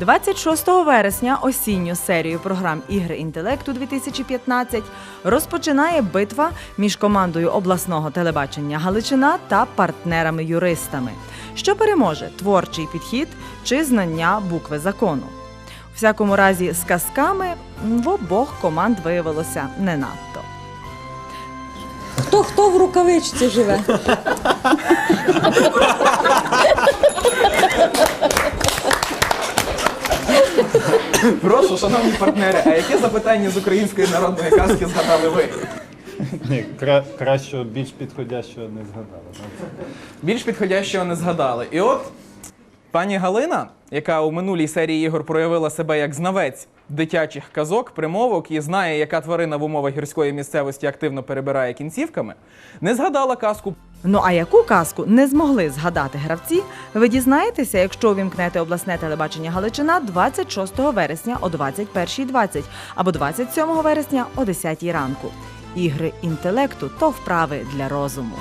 26 вересня осінню серію програм Ігри інтелекту 2015 розпочинає битва між командою обласного телебачення Галичина та партнерами-юристами. Що переможе творчий підхід чи знання букви закону? У всякому разі, з казками в обох команд виявилося не надто. Хто хто в рукавичці живе? Прошу, шановні партнери, а яке запитання з української народної казки згадали ви? Ні, кра- кращого, більш підходящого не згадали. Більш підходящого не згадали. І от пані Галина, яка у минулій серії ігор проявила себе як знавець дитячих казок, примовок і знає, яка тварина в умовах гірської місцевості активно перебирає кінцівками, не згадала казку Ну а яку казку не змогли згадати гравці, ви дізнаєтеся, якщо увімкнете обласне телебачення Галичина 26 вересня о 21.20 або 27 вересня о 10 ранку. Ігри інтелекту то вправи для розуму.